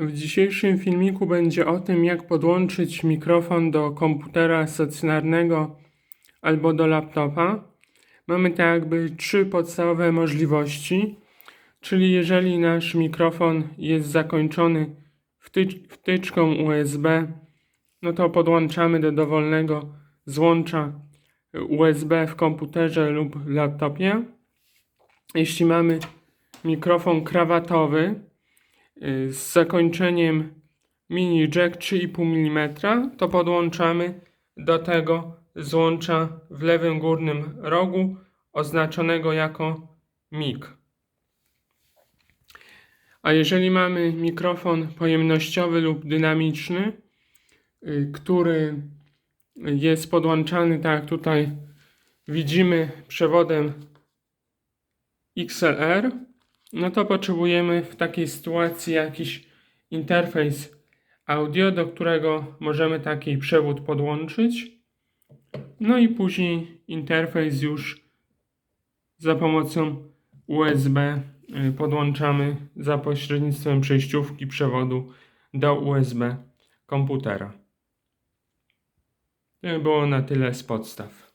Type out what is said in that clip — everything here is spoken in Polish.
W dzisiejszym filmiku będzie o tym, jak podłączyć mikrofon do komputera stacjonarnego albo do laptopa. Mamy tak jakby trzy podstawowe możliwości, czyli jeżeli nasz mikrofon jest zakończony wtycz- wtyczką USB, no to podłączamy do dowolnego złącza USB w komputerze lub laptopie. Jeśli mamy mikrofon krawatowy, z zakończeniem mini jack 3,5 mm, to podłączamy do tego złącza w lewym górnym rogu oznaczonego jako MIG. A jeżeli mamy mikrofon pojemnościowy lub dynamiczny, y, który jest podłączany, tak jak tutaj widzimy, przewodem XLR, no to potrzebujemy w takiej sytuacji jakiś interfejs audio, do którego możemy taki przewód podłączyć. No i później interfejs już za pomocą USB y, podłączamy za pośrednictwem przejściówki przewodu do USB komputera. To by było na tyle z podstaw.